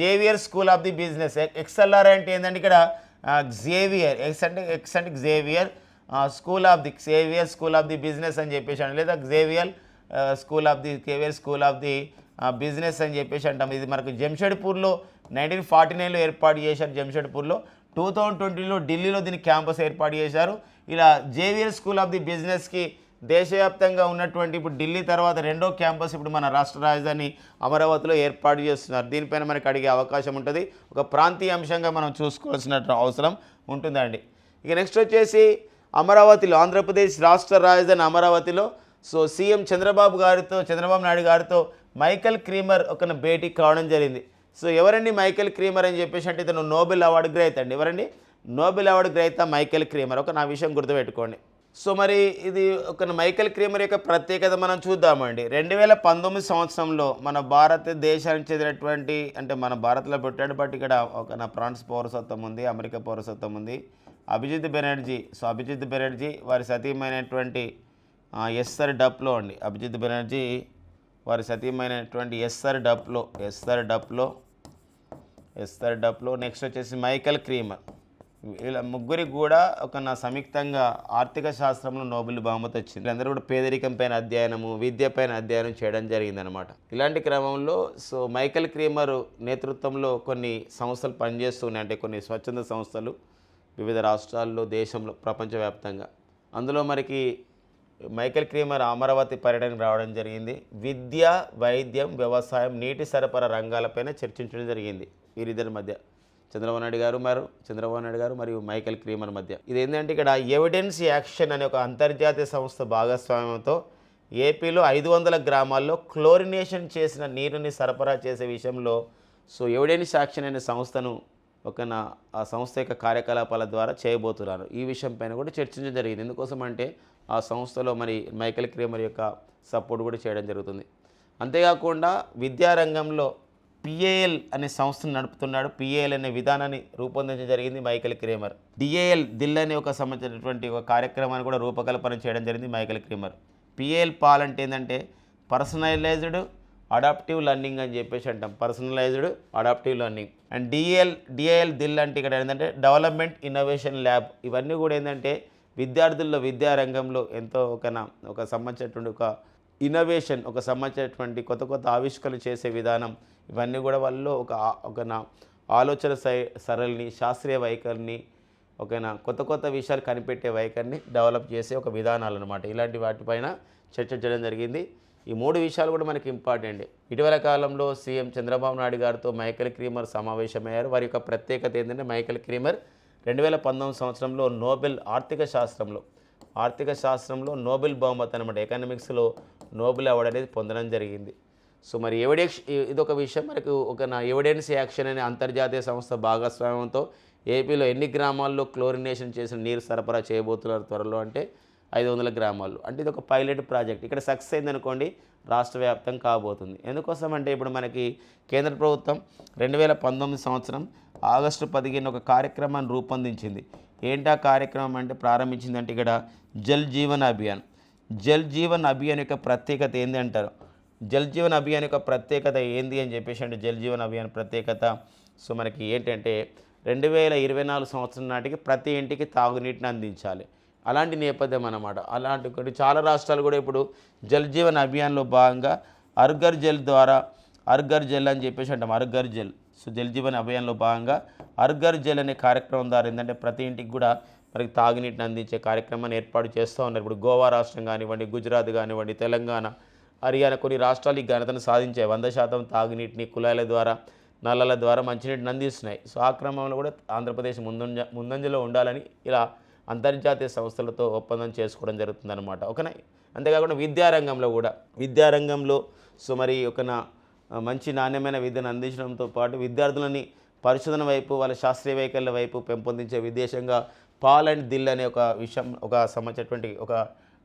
Xavier school of the business XLR అంటే ఏంటంటే ఇక్కడ జేవియర్ ఎక్స్ అంటే ఎక్స్ అంటే Xavier school of the Xavier school of the business అని చెప్పేసి లేదా Xavier school of the Xavier school of the business అని చెప్పేసి అంటాం. ఇది మనకు జంషెడ్పూర్లో నైన్టీన్ ఫార్టీ నైన్లో ఏర్పాటు చేశారు జంషెడ్పూర్లో. టూ థౌజండ్ ట్వంటీలో ఢిల్లీలో దీని క్యాంపస్ ఏర్పాటు చేశారు. ఇలా జేవియర్ స్కూల్ ఆఫ్ ది బిజినెస్కి దేశవ్యాప్తంగా ఉన్నటువంటి ఇప్పుడు ఢిల్లీ తర్వాత రెండో క్యాంపస్ ఇప్పుడు మన రాష్ట్ర రాజధాని అమరావతిలో ఏర్పాటు చేస్తున్నారు. దీనిపైన మనకి అడిగే అవకాశం ఉంటుంది. ఒక ప్రాంతీయ అంశంగా మనం చూసుకోవాల్సిన అవసరం ఉంటుందండి. ఇక నెక్స్ట్ వచ్చేసి అమరావతిలో ఆంధ్రప్రదేశ్ రాష్ట్ర రాజధాని అమరావతిలో సో సీఎం చంద్రబాబు గారితో చంద్రబాబు నాయుడు గారితో మైకల్ క్రీమర్ ఒక భేటీ కావడం జరిగింది. సో ఎవరండి మైకేల్ క్రీమర్ అని చెప్పేసి అంటే ఇతను నోబెల్ అవార్డు గ్రహీత అండి. ఎవరండి? నోబెల్ అవార్డు గ్రహీత మైకేల్ క్రీమర్. ఒక నా విషయం గుర్తుపెట్టుకోండి. సో మరి ఇది ఒక మైకేల్ క్రీమర్ యొక్క ప్రత్యేకత మనం చూద్దామండి. రెండు వేల పంతొమ్మిది సంవత్సరంలో మన భారతదేశానికి చెందినటువంటి అంటే మన భారత్లో పుట్టాడు బట్ ఇక్కడ ఒక నా ఫ్రాన్స్ పౌరసత్వం ఉంది అమెరికా పౌరసత్వం ఉంది. అభిజిత్ బెనర్జీ సో అభిజిత్ బెనర్జీ వారి సతీమైనటువంటి ఎస్ఆర్ డప్లో అండి అభిజిత్ బెనర్జీ వారి సతీమైనటువంటి Esther Duflo Esther Duflo Esther Duflo. Next వచ్చేసి మైకల్ క్రీమర్. వీళ్ళ ముగ్గురికి కూడా ఒక నా సంయుక్తంగా ఆర్థిక శాస్త్రంలో నోబెల్ బహుమతి వచ్చింది. వీళ్ళందరూ కూడా పేదరికం పైన అధ్యయనము విద్య పైన అధ్యయనం చేయడం జరిగిందనమాట ఇలాంటి క్రమంలో సో మైకల్ క్రీమర్ నేతృత్వంలో కొన్ని సంస్థలు పనిచేస్తున్నాయి అంటే కొన్ని స్వచ్ఛంద సంస్థలు వివిధ రాష్ట్రాల్లో దేశంలో ప్రపంచవ్యాప్తంగా. అందులో మనకి మైకేల్ క్రీమర్ అమరావతి పర్యటనకు రావడం జరిగింది. విద్య వైద్యం వ్యవసాయం నీటి సరఫరా రంగాలపైన చర్చించడం జరిగింది. వీరిద్దరి మధ్య చంద్రబాబు నాయుడు గారు మరియు చంద్రబాబు నాయుడు గారు మరియు మైకేల్ క్రీమర్ మధ్య. ఇది ఏంటంటే ఇక్కడ ఎవిడెన్స్ యాక్షన్ అనే ఒక అంతర్జాతీయ సంస్థ భాగస్వామ్యంతో ఏపీలో ఐదు వందల గ్రామాల్లో క్లోరినేషన్ చేసిన నీరుని సరఫరా చేసే విషయంలో సో ఎవిడెన్స్ యాక్షన్ అనే సంస్థను ఒక నా ఆ సంస్థ యొక్క కార్యకలాపాల ద్వారా చేయబోతున్నారు. ఈ విషయం పైన కూడా చర్చించడం జరిగింది. ఎందుకోసం అంటే ఆ సంస్థలో మరి మైకేల్ క్రేమర్ యొక్క సపోర్ట్ కూడా చేయడం జరుగుతుంది. అంతేకాకుండా విద్యారంగంలో పిఏఎల్ అనే సంస్థను నడుపుతున్నాడు. పిఏఎల్ అనే విధానాన్ని రూపొందించడం జరిగింది మైకేల్ క్రేమర్. డిఏఎల్ దిల్ అనే ఒక సంబంధించినటువంటి ఒక కార్యక్రమాన్ని కూడా రూపకల్పన చేయడం జరిగింది మైకేల్ క్రీమర్. పిఏఎల్ పాల్ అంటే ఏంటంటే పర్సనలైజ్డ్ అడాప్టివ్ లర్నింగ్ అని చెప్పేసి అంటాం. Personalized adaptive learning. And DAL DAL Dil అంటే ఇక్కడ ఏంటంటే డెవలప్మెంట్ ఇన్నోవేషన్ ల్యాబ్. ఇవన్నీ కూడా ఏంటంటే విద్యార్థుల్లో విద్యారంగంలో ఎంతో ఒక ఒక సంబంధించినటువంటి ఒక ఇన్నోవేషన్ ఒక సంబంధించినటువంటి కొత్త కొత్త ఆవిష్కరణ చేసే విధానం ఇవన్నీ కూడా వాళ్ళు ఒక ఒక ఆలోచన సై సరళిని శాస్త్రీయ వైఖరిని ఓకేనా కొత్త కొత్త విషయాలు కనిపెట్టే వైఖరిని డెవలప్ చేసే ఒక విధానాలు అనమాట ఇలాంటి వాటిపైన చర్చించడం జరిగింది. ఈ మూడు విషయాలు కూడా మనకి ఇంపార్టెంట్ ఇటీవల కాలంలో సీఎం చంద్రబాబు నాయుడు గారితో మైకేల్ క్రీమర్ సమావేశమయ్యారు. వారి యొక్క ప్రత్యేకత ఏంటంటే మైకేల్ క్రీమర్ రెండు వేల పంతొమ్మిది సంవత్సరంలో నోబెల్ ఆర్థిక శాస్త్రంలో ఆర్థిక శాస్త్రంలో నోబెల్ బహుమతి అనమాట ఎకనామిక్స్లో నోబెల్ అవార్డు అనేది పొందడం జరిగింది. సో మరి ఎవిడెక్స్ ఇది ఒక విషయం. మనకు ఒక నా ఎవిడెన్స్ యాక్షన్ అనే అంతర్జాతీయ సంస్థ భాగస్వామ్యంతో ఏపీలో ఎన్ని గ్రామాల్లో క్లోరినేషన్ చేసిన నీరు సరఫరా చేయబోతున్నారు త్వరలో అంటే ఐదు వందల గ్రామాలు అంటే ఇది ఒక పైలట్ ప్రాజెక్ట్. ఇక్కడ సక్సెస్ అయిందనుకోండి రాష్ట్ర వ్యాప్తం కాబోతుంది. ఎందుకోసం అంటే ఇప్పుడు మనకి కేంద్ర ప్రభుత్వం రెండు వేల పంతొమ్మిది సంవత్సరం ఆగస్టు పదిహేను ఒక కార్యక్రమాన్ని రూపొందించింది. ఏంటా కార్యక్రమం అంటే ప్రారంభించిందంటే ఇక్కడ జల్ జీవన్ అభియాన్. జల్ జీవన్ అభియాన్ యొక్క ప్రత్యేకత ఏంది అంటారు? జల్ జీవన్ అభియాన్ యొక్క ప్రత్యేకత ఏంది అని చెప్పేసి అంటే జల్ జీవన్ అభియాన్ ప్రత్యేకత. సో మనకి ఏంటంటే రెండు వేల ఇరవై నాలుగు సంవత్సరం నాటికి ప్రతి ఇంటికి తాగునీటిని అందించాలి. అలాంటి నేపథ్యం అన్నమాట. అలాంటి కొన్ని చాలా రాష్ట్రాలు కూడా ఇప్పుడు జల్ జీవన్ అభియాన్లో భాగంగా అర్గర్ జల్ ద్వారా అర్గర్ జల్ అని చెప్పేసి అంటాం అర్గర్ జల్. సో జల్ జీవన్ అభియాన్లో భాగంగా అర్గర్ జల్ అనే కార్యక్రమం ద్వారా ఏంటంటే ప్రతి ఇంటికి కూడా మనకి తాగునీటిని అందించే కార్యక్రమాన్ని ఏర్పాటు చేస్తూ ఉన్నారు. ఇప్పుడు గోవా రాష్ట్రం కానివ్వండి గుజరాత్ కానివ్వండి తెలంగాణ హర్యానా కొన్ని రాష్ట్రాలు ఈ ఘనతను సాధించాయి. వంద శాతం తాగునీటిని కుళాయిల ద్వారా నల్లల ద్వారా మంచినీటిని అందిస్తున్నాయి. సో ఆ క్రమంలో కూడా ఆంధ్రప్రదేశ్ ముందంజ ముందంజలో ఉండాలని ఇలా అంతర్జాతీయ సంస్థలతో ఒప్పందం చేసుకోవడం జరుగుతుందన్నమాట. ఓకేనా? అంతేకాకుండా విద్యారంగంలో కూడా విద్యారంగంలో సో మరి ఒకనా మంచి నాణ్యమైన విద్యను అందించడంతో పాటు విద్యార్థులని పరిశోధన వైపు వాళ్ళ శాస్త్రీయ వైఖరుల వైపు పెంపొందించే విదేశంగా పాల్ అండ్ దిల్ అనే ఒక విషయం ఒక సంబంధించినటువంటి ఒక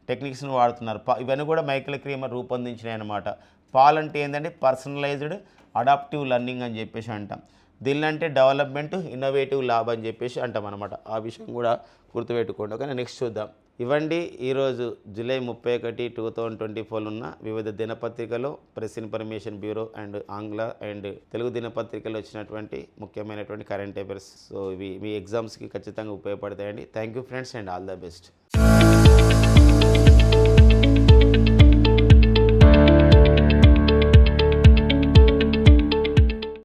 టెక్నిక్స్ను వాడుతున్నారు. ఇవన్నీ కూడా మైకేల్ క్రీమర్ రూపొందించినాయి అనమాట పాల్ అంటే ఏంటంటే పర్సనలైజ్డ్ అడాప్టివ్ లెర్నింగ్ అని చెప్పేసి అంటాం. దిల్ అంటే డెవలప్మెంట్ ఇన్నోవేటివ్ ల్యాబ్ అని చెప్పేసి అంటాం అనమాట ఆ విషయం కూడా గుర్తుపెట్టుకోండి. ఓకే నెక్స్ట్ చూద్దాం. ఇవ్వండి. ఈరోజు జూలై ముప్పై ఒకటి టూ థౌజండ్ ట్వంటీ ఫోర్లో ఉన్న వివిధ దినపత్రికలో ప్రెస్ ఇన్ఫర్మేషన్ బ్యూరో అండ్ ఆంగ్ల అండ్ తెలుగు దినపత్రికలు వచ్చినటువంటి ముఖ్యమైనటువంటి కరెంట్ అఫైర్స్. సో ఇవి మీ ఎగ్జామ్స్కి ఖచ్చితంగా ఉపయోగపడతాయండి. Thank you friends and all the best.